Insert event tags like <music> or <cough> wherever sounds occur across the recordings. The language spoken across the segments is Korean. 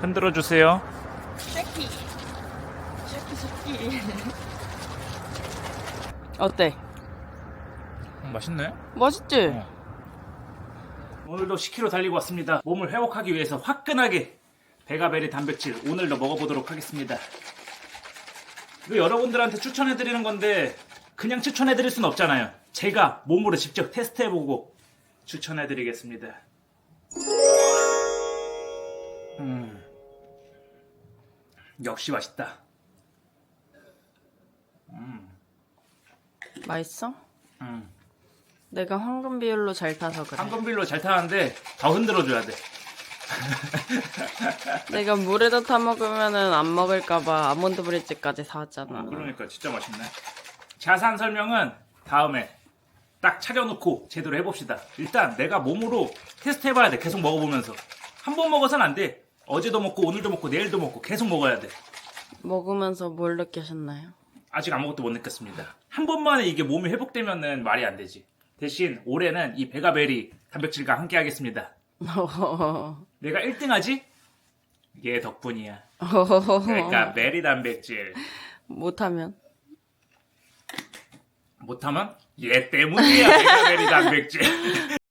흔들어 주세요. 새끼. 새끼 새끼. 어때? 맛있네. 맛있지? 어. 오늘도 10km 달리고 왔습니다. 몸을 회복하기 위해서 화끈하게 베가베리 단백질 오늘도 먹어보도록 하겠습니다. 이거 여러분들한테 추천해드리는 건데 그냥 추천해드릴 순 없잖아요. 제가 몸으로 직접 테스트해보고 추천해드리겠습니다. 음, 역시 맛있다. 맛있어? 음, 내가 황금 비율로 잘 타서 그래. 황금빌로 잘 타는데 더 흔들어줘야 돼. <laughs> 내가 물에다 타 먹으면은 안 먹을까봐 아몬드 브릿지까지 사왔잖아. 그러니까 진짜 맛있네. 자세한 설명은 다음에 딱 차려놓고 제대로 해봅시다. 일단 내가 몸으로 테스트 해봐야 돼. 계속 먹어보면서. 한 번 먹어서는 안 돼. 어제도 먹고 오늘도 먹고 내일도 먹고 계속 먹어야 돼. 먹으면서 뭘 느끼셨나요? 아직 아무것도 못 느꼈습니다. 한 번만에 이게 몸이 회복되면은 말이 안 되지. 대신 올해는 이 베가베리 단백질과 함께 하겠습니다. <laughs> 내가 1등 하지? 얘 덕분이야. 그러니까 <laughs> 베리 단백질. 못하면 못하면 얘 때문이야 베가베리 단백질 <laughs>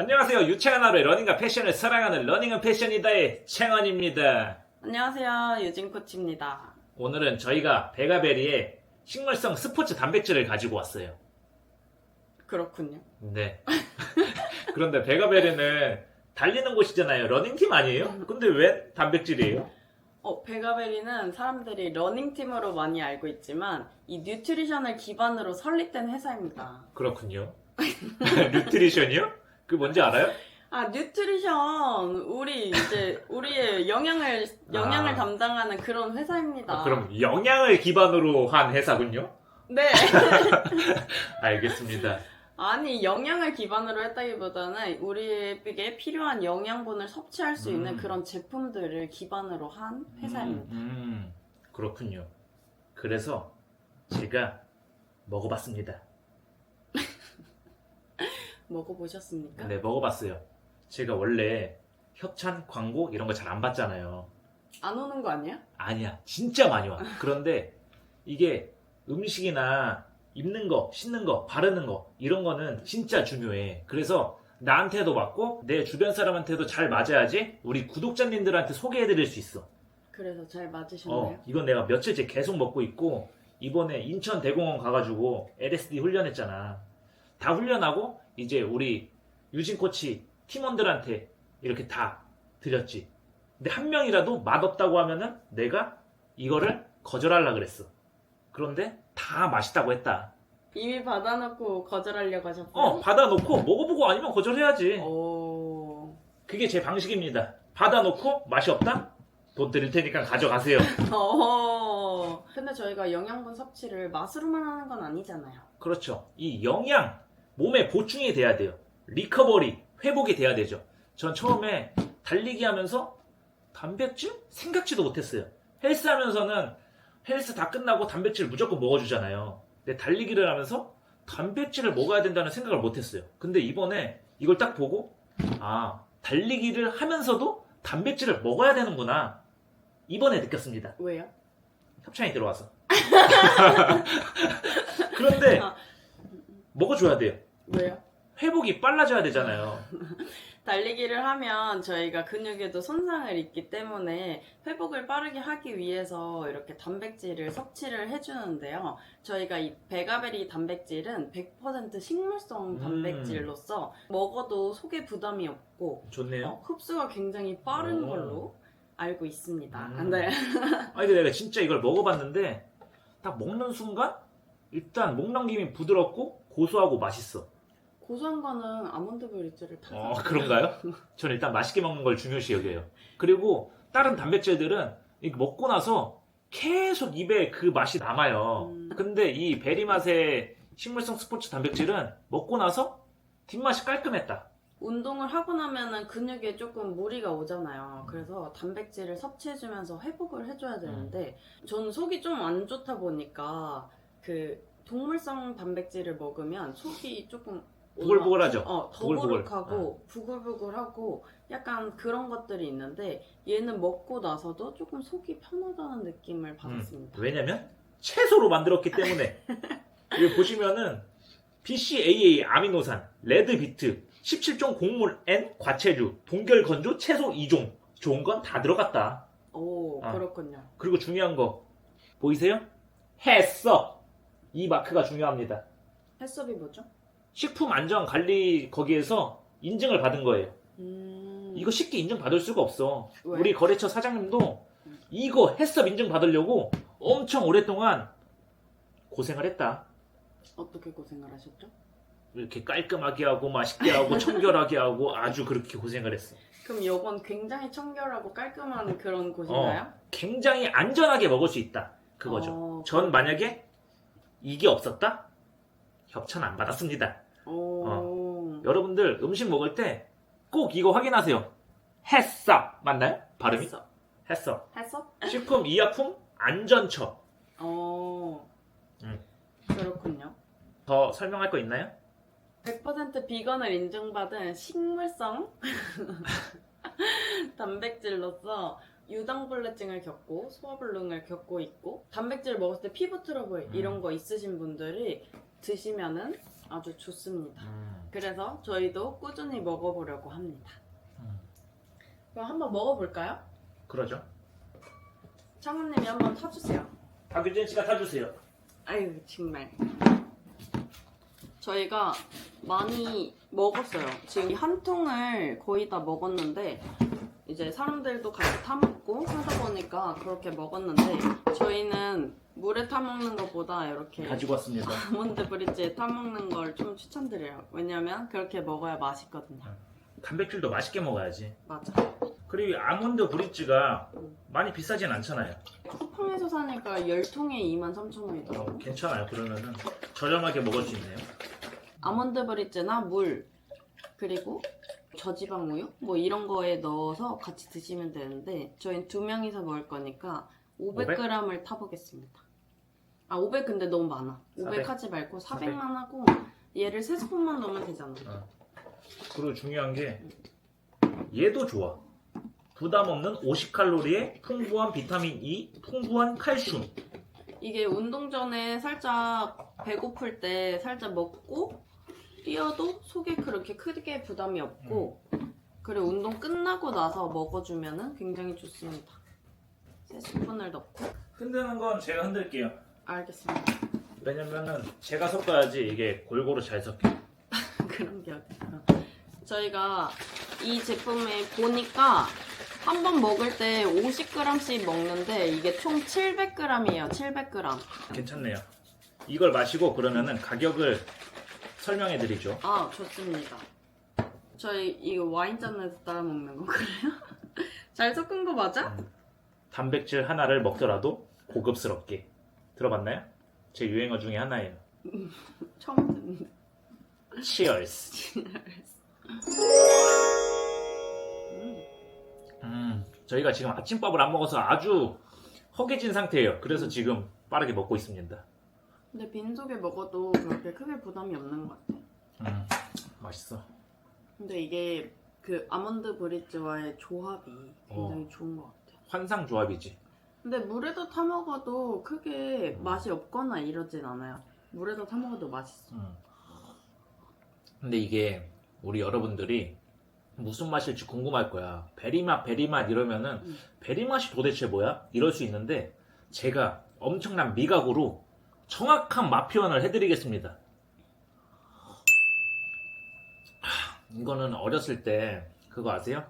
안녕하세요 유채한 하루의 러닝과 패션을 사랑하는 러닝은 패션이다의 채원입니다 안녕하세요 유진 코치입니다. 오늘은 저희가 베가베리의 식물성 스포츠 단백질을 가지고 왔어요 그렇군요. 네 <laughs> 그런데 베가베리는 달리는 곳이잖아요 러닝팀 아니에요? 근데 왜 단백질이에요? 어, 베가베리는 사람들이 러닝팀으로 많이 알고 있지만 이 뉴트리션을 기반으로 설립된 회사입니다. 그렇군요 <laughs> <laughs> 뉴트리션이요? 그 뭔지 알아요? 아 뉴트리션 우리 이제 <laughs> 우리의 영양을 영양을 아. 담당하는 그런 회사입니다. 아, 그럼 영양을 기반으로 한 회사군요? 네. <laughs> 알겠습니다. 아니 영양을 기반으로 했다기보다는 우리에게 필요한 영양분을 섭취할 수 있는 음. 그런 제품들을 기반으로 한 회사입니다. 음, 음, 그렇군요. 그래서 제가 먹어봤습니다. 먹어보셨습니까? 네, 먹어봤어요. 제가 원래 협찬 광고 이런 거 잘안 받잖아요. 안 오는 거 아니야? 아니야, 진짜 많이 와. 그런데 이게 음식이나 입는 거, 씻는 거, 바르는 거 이런 거는 진짜 중요해. 그래서 나한테도 맞고 내 주변 사람한테도 잘 맞아야지 우리 구독자님들한테 소개해드릴 수 있어. 그래서 잘 맞으셨나요? 어, 이건 내가 며칠째 계속 먹고 있고 이번에 인천 대공원 가가지고 LSD 훈련했잖아. 다 훈련하고 이제 우리 유진 코치 팀원들한테 이렇게 다 드렸지. 근데 한 명이라도 맛없다고 하면은 내가 이거를 거절하려 그랬어. 그런데 다 맛있다고 했다. 이미 받아놓고 거절하려고 하셨어요? 어, 받아놓고 먹어보고 아니면 거절해야지. 오. 그게 제 방식입니다. 받아놓고 맛이 없다? 돈 드릴 테니까 가져가세요. <laughs> 어. 근데 저희가 영양분 섭취를 맛으로만 하는 건 아니잖아요. 그렇죠. 이 영양, 몸에 보충이 돼야 돼요. 리커버리, 회복이 돼야 되죠. 전 처음에 달리기 하면서 단백질? 생각지도 못했어요. 헬스 하면서는 헬스 다 끝나고 단백질 무조건 먹어주잖아요. 근데 달리기를 하면서 단백질을 먹어야 된다는 생각을 못했어요. 근데 이번에 이걸 딱 보고, 아, 달리기를 하면서도 단백질을 먹어야 되는구나. 이번에 느꼈습니다. 왜요? 협찬이 들어와서. <laughs> 그런데 아. 먹어줘야 돼요. 왜요? 회복이 빨라져야 되잖아요. <laughs> 달리기를 하면 저희가 근육에도 손상을 입기 때문에 회복을 빠르게 하기 위해서 이렇게 단백질을 섭취를 해주는데요. 저희가 이 베가베리 단백질은 100% 식물성 음. 단백질로서 먹어도 속에 부담이 없고 좋네요. 어, 흡수가 굉장히 빠른 오. 걸로 알고 있습니다. 음. 네. <laughs> 아니 근데 내가 진짜 이걸 먹어봤는데 딱 먹는 순간 일단 목 넘김이 부드럽고 고소하고 맛있어. 고소한 거는 아몬드 브릿지를 타서 어 그런가요? 저는 일단 맛있게 먹는 걸 중요시 여겨요. 그리고 다른 단백질들은 먹고 나서 계속 입에 그 맛이 남아요. 음. 근데 이 베리 맛의 식물성 스포츠 단백질은 먹고 나서 뒷맛이 깔끔했다. 운동을 하고 나면은 근육에 조금 무리가 오잖아요. 그래서 단백질을 섭취해주면서 회복을 해줘야 되는데 저는 속이 좀 안 좋다 보니까 그 동물성 단백질을 먹으면 속이 조금 부글부글하죠? 어, 부글부글. 더부룩하고 부글부글하고 약간 그런 것들이 있는데 얘는 먹고 나서도 조금 속이 편하다는 느낌을 받았습니다. 왜냐면 채소로 만들었기 때문에 <laughs> 여기 보시면은 BCAA 아미노산, 레드비트, 17종 곡물 N, 과체류, 동결 건조, 채소 2종 좋은 건 다 들어갔다. 오 아. 그렇군요. 그리고 중요한 거 보이세요? 했어. 이 마크가 중요합니다. 해썹이 뭐죠? 식품 안전 관리 거기에서 인증을 받은 거예요. 음... 이거 쉽게 인증 받을 수가 없어. 왜? 우리 거래처 사장님도 이거 햇섭 인증 받으려고 엄청 오랫동안 고생을 했다. 어떻게 고생을 하셨죠? 이렇게 깔끔하게 하고 맛있게 하고 <laughs> 청결하게 하고 아주 그렇게 고생을 했어. 그럼 이건 굉장히 청결하고 깔끔한 그런 곳인가요? 굉장히 안전하게 먹을 수 있다. 그거죠. 어, 전 만약에 이게 없었다? 협찬 안 받았습니다. 오... 여러분들 음식 먹을 때 꼭 이거 확인하세요. 햇섭 맞나요? 발음이? 했어. 햇섭. 했어? 식품 의약품 안전처. 어... 음. 그렇군요. 더 설명할 거 있나요? 100% 비건을 인증받은 식물성 <laughs> 단백질로서 유당불내증을 겪고 소화불능을 겪고 있고 단백질을 먹었을 때 피부 트러블 음. 이런 거 있으신 분들이 드시면은 아주 좋습니다. 음. 그래서 저희도 꾸준히 먹어보려고 합니다. 음. 그럼 한번 먹어볼까요? 그러죠. 창훈님이 한번 타주세요. 박유진 씨가 타주세요. 아유 정말 저희가 많이 먹었어요 지금 한 통을 거의 다 먹었는데 이제 사람들도 같이 타 먹고 하다 보니까 그렇게 먹었는데 저희는 물에 타먹는 것보다 이렇게 가지고 왔습니다. 아몬드 브릿지에 타먹는 걸 좀 추천드려요 왜냐면 그렇게 먹어야 맛있거든요 단백질도 맛있게 먹어야지. 맞아 그리고 이 아몬드 브릿지가 많이 비싸진 않잖아요. 쿠팡에서 사니까 10통에 23,000원이더라고요 어, 괜찮아요. 그러면은 저렴하게 먹을 수 있네요. 아몬드 브릿즈나 물 그리고 저지방 우유 뭐 이런 거에 넣어서 같이 드시면 되는데 저희는 두 명이서 먹을 거니까 500g을 타보겠습니다. 아 500 근데 너무 많아. 500 400. 하지 말고 400. 400만 하고 얘를 세 스푼만 넣으면 되잖아. 그리고 중요한 게 얘도 좋아. 부담 없는 50칼로리에 풍부한 비타민 E, 풍부한 칼슘. 이게 운동 전에 살짝 배고플 때 살짝 먹고 뛰어도 속에 그렇게 크게 부담이 없고 그리고 운동 끝나고 나서 먹어주면은 굉장히 좋습니다. 세 스푼을 넣고 흔드는 건 제가 흔들게요. 알겠습니다. 왜냐면은 제가 섞어야지 이게 골고루 잘 섞여. <laughs> 그런 게 어딨어. 저희가 이 제품을 보니까 한 번 먹을 때 50g씩 먹는데 이게 총 700g이에요. 700g. 괜찮네요. 이걸 마시고 그러면은 가격을 설명해 드리죠. 아, 좋습니다. 저희 이거 와인잔에서 따라 먹는 거 그래요? <laughs> 잘 섞은 거 맞아? 단백질 하나를 먹더라도 고급스럽게. 들어봤나요? 제 유행어 중에 하나예요. <laughs> 처음 듣는데. Cheers. 음. 음, 저희가 지금 아침밥을 안 먹어서 아주 허기진 상태예요. 그래서 지금 빠르게 먹고 있습니다. 근데 빈속에 먹어도 그렇게 크게 부담이 없는 것 같아. 음, 맛있어. 근데 이게 그 아몬드 브릿지와의 조합이 굉장히 좋은 것 같아. 환상 조합이지. 근데 물에다 타 먹어도 크게 맛이 없거나 이러진 않아요. 물에다 타 먹어도 맛있어. 음. 근데 이게 우리 여러분들이 무슨 맛일지 궁금할 거야. 베리맛, 베리맛 이러면은 음. 베리맛이 도대체 뭐야? 이럴 수 있는데 제가 엄청난 미각으로 정확한 맛 표현을 해드리겠습니다. 하, 이거는 어렸을 때 그거 아세요?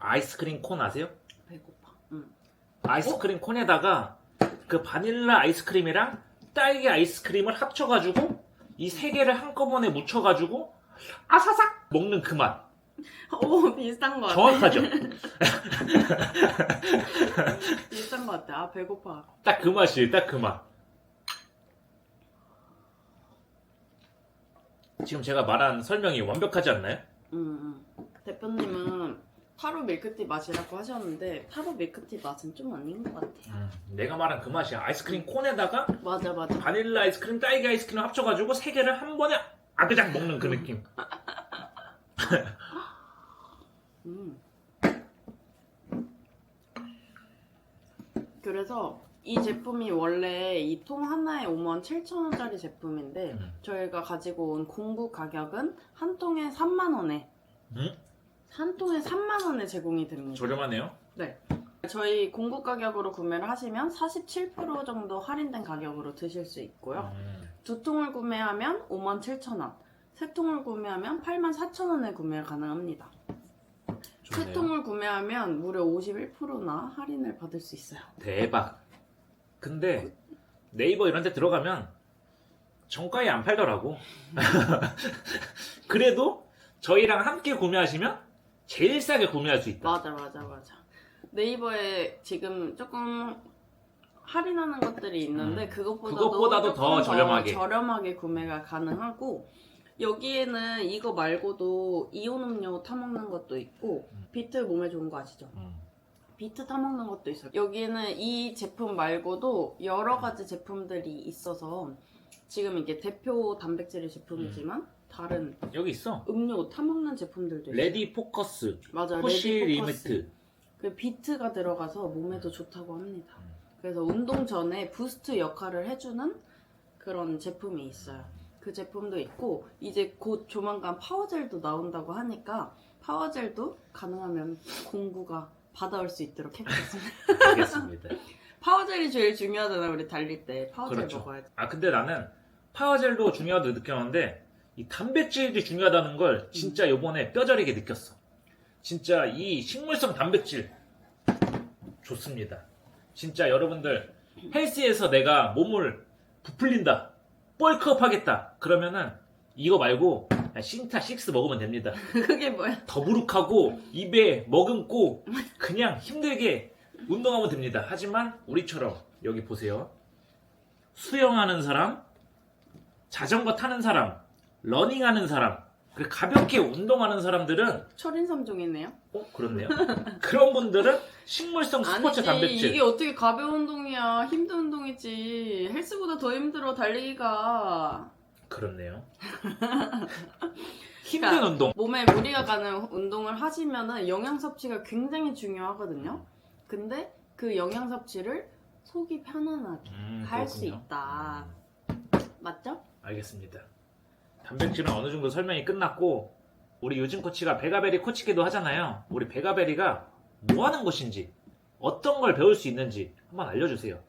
아이스크림 콘 아세요? 배고파. 응. 아이스크림 콘에다가 그 바닐라 아이스크림이랑 딸기 아이스크림을 합쳐가지고 이 세 개를 한꺼번에 묻혀가지고 아사삭 먹는 그 맛. 오 비슷한 것 같아. 정확하죠? <laughs> 비슷한 것 같아. 아 배고파. 딱 그 맛이에요, 딱 그 맛. 지금 제가 말한 설명이 완벽하지 않나요? 음, 음. 타로 밀크티 맛이라고 하셨는데 타로 밀크티 맛은 좀 아닌 것 같아요. 내가 말한 그 맛이야. 아이스크림 콘에다가 맞아 맞아. 바닐라 아이스크림, 딸기 아이스크림 합쳐가지고 세 개를 한 번에 아그작 먹는 그 느낌. <laughs> 음. 그래서 이 제품이 원래 이 통 하나에 5만 7천 원짜리 제품인데 음. 저희가 가지고 온 공구 가격은 한 통에 3만 원에 음? 한 통에 3만 원에 제공이 됩니다. 저렴하네요. 저희 공구 가격으로 구매를 하시면 47% 정도 할인된 가격으로 드실 수 있고요. 음, 두 통을 구매하면 5만 7천 원, 세 통을 구매하면 8만 4천 원에 구매 가능합니다. 세 좋네요. 통을 구매하면 무려 51%나 할인을 받을 수 있어요. 대박. 근데 네이버 이런 데 들어가면 정가에 안 팔더라고. <laughs> 그래도 저희랑 함께 구매하시면 제일 싸게 구매할 수 있다. 맞아, 맞아, 맞아. 네이버에 지금 조금 할인하는 것들이 있는데 음, 그것보다도, 그것보다도 더 저렴하게. 저렴하게 구매가 가능하고 여기에는 이거 말고도 이온 음료 타먹는 것도 있고 음. 비트 몸에 좋은 거 아시죠? 음, 비트 타먹는 것도 있어요. 여기에는 이 제품 말고도 여러 가지 제품들이 있어서 지금 이게 대표 단백질 제품이지만 다른 여기 있어. 음료 타먹는 제품들도 있어요. 레디 포커스, 맞아, 푸시 레디 포커스. 리미트. 그 비트가 들어가서 몸에도 좋다고 합니다. 음. 그래서 운동 전에 부스트 역할을 해주는 그런 제품이 있어요. 그 제품도 있고 이제 곧 조만간 파워젤도 나온다고 하니까 파워젤도 가능하면 공구가 받아올 수 있도록 해보겠습니다. <laughs> 알겠습니다. <laughs> 파워젤이 제일 중요하잖아 우리 달릴 때 파워젤 그렇죠. 먹어야 돼. 아 근데 나는 파워젤도 중요하다고 느꼈는데 이 단백질이 중요하다는 걸 진짜 요번에 뼈저리게 느꼈어. 진짜 이 식물성 단백질 좋습니다. 진짜 여러분들 헬스에서 내가 몸을 부풀린다, 뻘크업 하겠다 그러면은 이거 말고 신타 6 먹으면 됩니다. <laughs> 그게 뭐야? 더부룩하고 입에 머금고 그냥 힘들게 운동하면 됩니다. 하지만 우리처럼 여기 보세요. 수영하는 사람, 자전거 타는 사람, 러닝하는 사람, 그리고 가볍게 운동하는 사람들은 철인 3종이네요. 어 그렇네요. 그런 분들은 식물성 스포츠 아니지 단백질 이게 어떻게 가벼운 운동이야 힘든 운동이지 헬스보다 더 힘들어 달리기가 그렇네요. <laughs> 힘든 그러니까 운동. 몸에 무리가 가는 운동을 하시면은 영양 섭취가 굉장히 중요하거든요. 근데 그 영양 섭취를 속이 편안하게 음, 할 수 그렇군요. 있다. 음. 맞죠? 알겠습니다. 단백질은 어느 정도 설명이 끝났고 우리 유진 코치가 베가베리 코치기도 하잖아요. 우리 베가베리가 뭐 하는 곳인지 어떤 걸 배울 수 있는지 한번 알려주세요.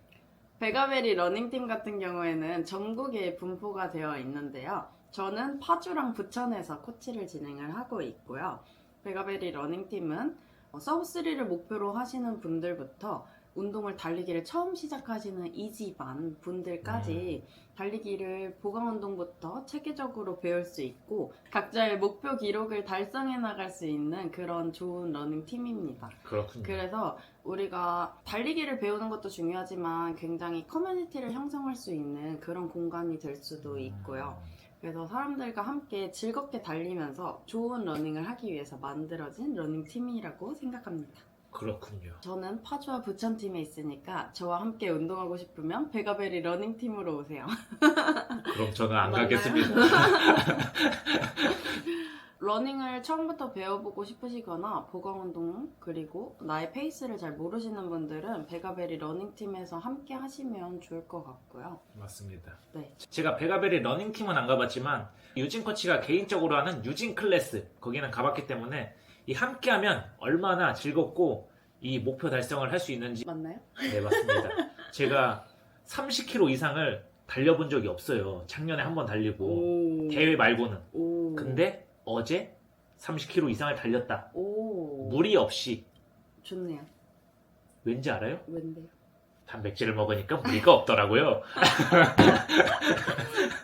베가베리 러닝팀 같은 경우에는 전국에 분포가 되어 있는데요. 저는 파주랑 부천에서 코치를 진행을 하고 있고요. 베가베리 러닝팀은 어, 서브3를 목표로 하시는 분들부터 운동을 달리기를 처음 시작하시는 이지반 분들까지 달리기를 보강 운동부터 체계적으로 배울 수 있고 각자의 목표 기록을 달성해 나갈 수 있는 그런 좋은 러닝 팀입니다. 그렇군요. 그래서 우리가 달리기를 배우는 것도 중요하지만 굉장히 커뮤니티를 형성할 수 있는 그런 공간이 될 수도 있고요. 그래서 사람들과 함께 즐겁게 달리면서 좋은 러닝을 하기 위해서 만들어진 러닝 팀이라고 생각합니다. 그렇군요. 저는 파주와 부천 팀에 있으니까 저와 함께 운동하고 싶으면 베가베리 러닝 팀으로 오세요. <laughs> 그럼 저는 안 맞나요? 가겠습니다. <laughs> 러닝을 처음부터 배워보고 싶으시거나 보강운동 그리고 나의 페이스를 잘 모르시는 분들은 베가베리 러닝팀에서 함께 하시면 좋을 것 같고요. 맞습니다. 네. 제가 베가베리 러닝팀은 안 가봤지만 유진 코치가 개인적으로 하는 유진 클래스 거기는 가봤기 때문에 이 함께하면 얼마나 즐겁고 이 목표 달성을 할 수 있는지 맞나요? 네 맞습니다. 제가 30km 이상을 달려본 적이 없어요. 작년에 한 번 달리고 오. 대회 말고는. 오. 근데 어제 30km 이상을 달렸다. 오. 무리 없이 좋네요. 왠지 알아요? 왠데요? 단백질을 먹으니까 무리가 없더라고요. <laughs>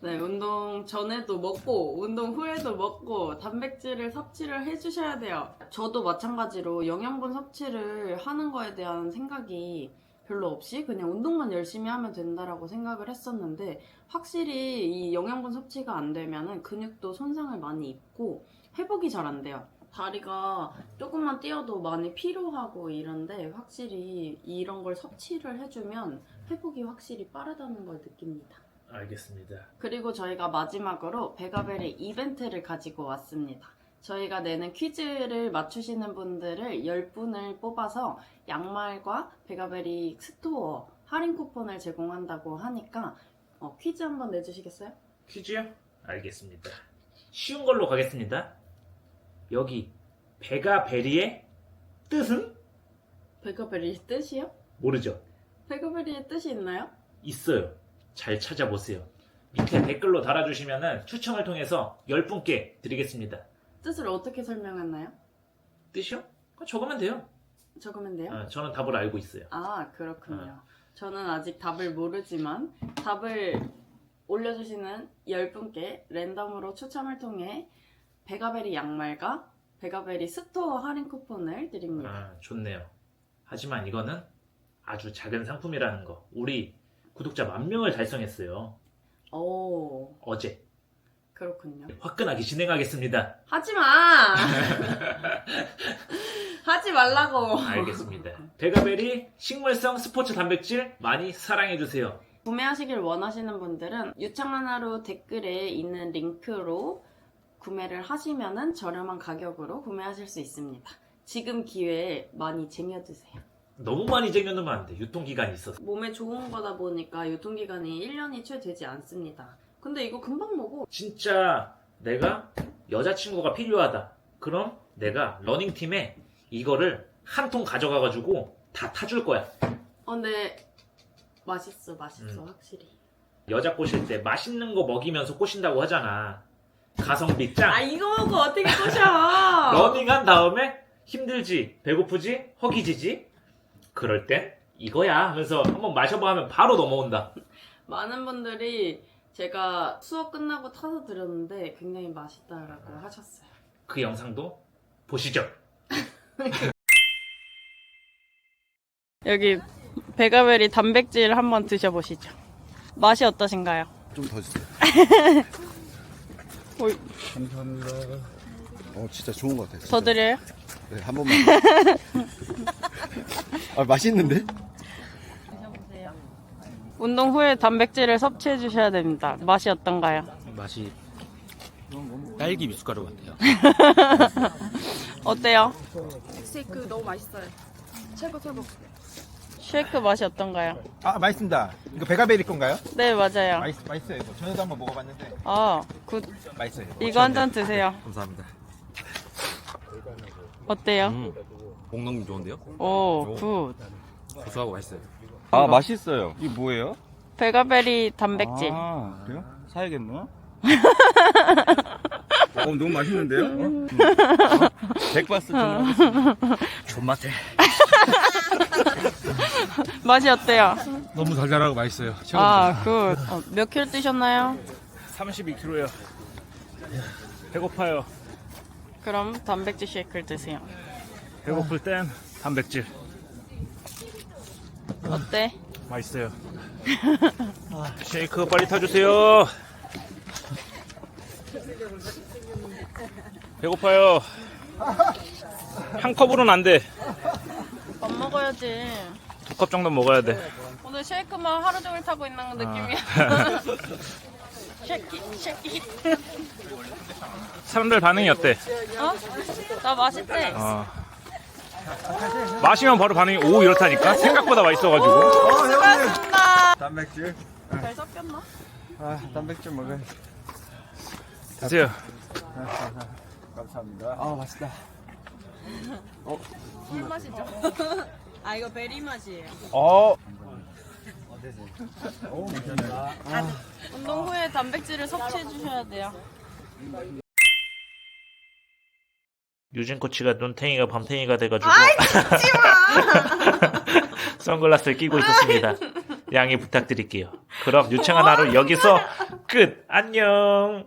네, 운동 전에도 먹고, 운동 후에도 먹고, 단백질을 섭취를 해주셔야 돼요. 저도 마찬가지로 영양분 섭취를 하는 거에 대한 생각이 별로 없이 그냥 운동만 열심히 하면 된다라고 생각을 했었는데, 확실히 이 영양분 섭취가 안 되면은 근육도 손상을 많이 입고, 회복이 잘 안 돼요. 다리가 조금만 뛰어도 많이 피로하고 이런데, 확실히 이런 걸 섭취를 해주면 회복이 확실히 빠르다는 걸 느낍니다. 알겠습니다. 그리고 저희가 마지막으로 베가벨의 이벤트를 가지고 왔습니다. 저희가 내는 퀴즈를 맞추시는 분들을 10분을 뽑아서 양말과 베가베리 스토어 할인 쿠폰을 제공한다고 하니까 어, 퀴즈 한번 내주시겠어요? 퀴즈요? 알겠습니다. 쉬운 걸로 가겠습니다. 여기 베가베리의 뜻은 베가베리의 뜻이요? 모르죠. 베가베리의 뜻이 있나요? 있어요. 잘 찾아보세요. 밑에 댓글로 달아주시면 추첨을 통해서 10분께 드리겠습니다. 뜻을 어떻게 설명했나요? 뜻이요? 그거 적으면 돼요. 적으면 돼요? 어, 저는 답을 알고 있어요. 아, 그렇군요. 저는 아직 답을 모르지만 답을 올려주시는 10분께 랜덤으로 추첨을 통해 베가베리 양말과 베가베리 스토어 할인 쿠폰을 드립니다. 아, 좋네요. 하지만 이거는 아주 작은 상품이라는 거. 우리 구독자 만 명을 달성했어요. 오, 어제. 그렇군요. 화끈하게 진행하겠습니다. 하지 마! <laughs> 하지 말라고! 알겠습니다. 베가베리 식물성 스포츠 단백질 많이 사랑해주세요. 구매하시길 원하시는 분들은 유창한 하루 댓글에 있는 링크로 구매를 하시면은 저렴한 가격으로 구매하실 수 있습니다. 지금 기회에 많이 쟁여두세요. 너무 많이 쟁여놓으면 안 돼. 유통기간이 있어서. 몸에 좋은 거다 보니까 유통기간이 1년이 채 되지 않습니다. 근데 이거 금방 먹어. 진짜 내가 여자친구가 필요하다. 그럼 내가 러닝팀에 이거를 한 통 가져가가지고 다 타줄 거야. 어, 근데 맛있어, 맛있어, 음. 확실히. 여자 꼬실 때 맛있는 거 먹이면서 꼬신다고 하잖아. 가성비 짱! 아, 이거 먹고 어떻게 꼬셔! 러닝한 다음에 힘들지, 배고프지, 허기지지? 그럴 땐 이거야 하면서 한번 마셔봐 하면 바로 넘어온다. 많은 분들이 제가 수업 끝나고 타서 드렸는데 굉장히 맛있다라고 하셨어요. 그 영상도 보시죠. <laughs> 여기 베가베리 단백질 한번 드셔보시죠. 맛이 어떠신가요? 좀 더 주세요. <laughs> 어이. 감사합니다. 어, 진짜 좋은 것 같아요. 진짜. 더 드려요? 네, 한 번만. <laughs> 아, 맛있는데? 드셔보세요. 운동 후에 단백질을 섭취해 주셔야 됩니다. 맛이 어떤가요? 맛이 딸기 미숫가루 같아요. <laughs> 어때요? 엑세이크 너무 맛있어요. 최고 최고. 쉐이크 맛이 어떤가요? 아 맛있습니다. 이거 베가베리 건가요? 네, 맞아요. 맛있, 맛있어요 이거. 전에도 한번 먹어봤는데 아, 굿. 맛있어요. 이거 한 잔 드세요. 감사합니다. 어때요? 음, 목넘김 좋은데요? 오, 굿. 고소하고 맛있어요. 아 맛있어요. 이게 뭐예요? 베가베리 단백질. 아 그래요? 사야겠네. <laughs> 어 너무 맛있는데요? 어? 백바스 좀 존맛해. <laughs> 맛이 어때요? 너무 달달하고 맛있어요. 아, 굿. 어, 몇 킬로 뛰셨나요? 32kg요. 배고파요. 그럼 단백질 쉐이크를 드세요. 배고플 땐 단백질. 어때? 맛있어요. <laughs> 쉐이크 빨리 타주세요. 배고파요. 한 컵으로는 안 돼. 밥 먹어야지. 두 컵 정도 먹어야 돼. 오늘 쉐이크만 하루 종일 타고 있는 아. 느낌이야. <laughs> <laughs> 쉐키, 쉐키. 사람들 반응이 어때? 어? 나 맛있대. 어. 마시면 바로 반응이 오 이렇다니까 생각보다 맛있어가지고 수고하셨습니다. 단백질. 잘 섞였나? 아 단백질 먹어요. 드세요 감사합니다. 아 맛있다. 술 맛이죠? 아 이거 베리 맛이에요. 어. 운동 후에 단백질을 섭취해 주셔야 돼요. 유진 코치가 눈탱이가 밤탱이가 돼가지고 <laughs> 선글라스를 끼고 있었습니다. 양해 부탁드릴게요. 그럼 유창한 하루 여기서 끝. 안녕.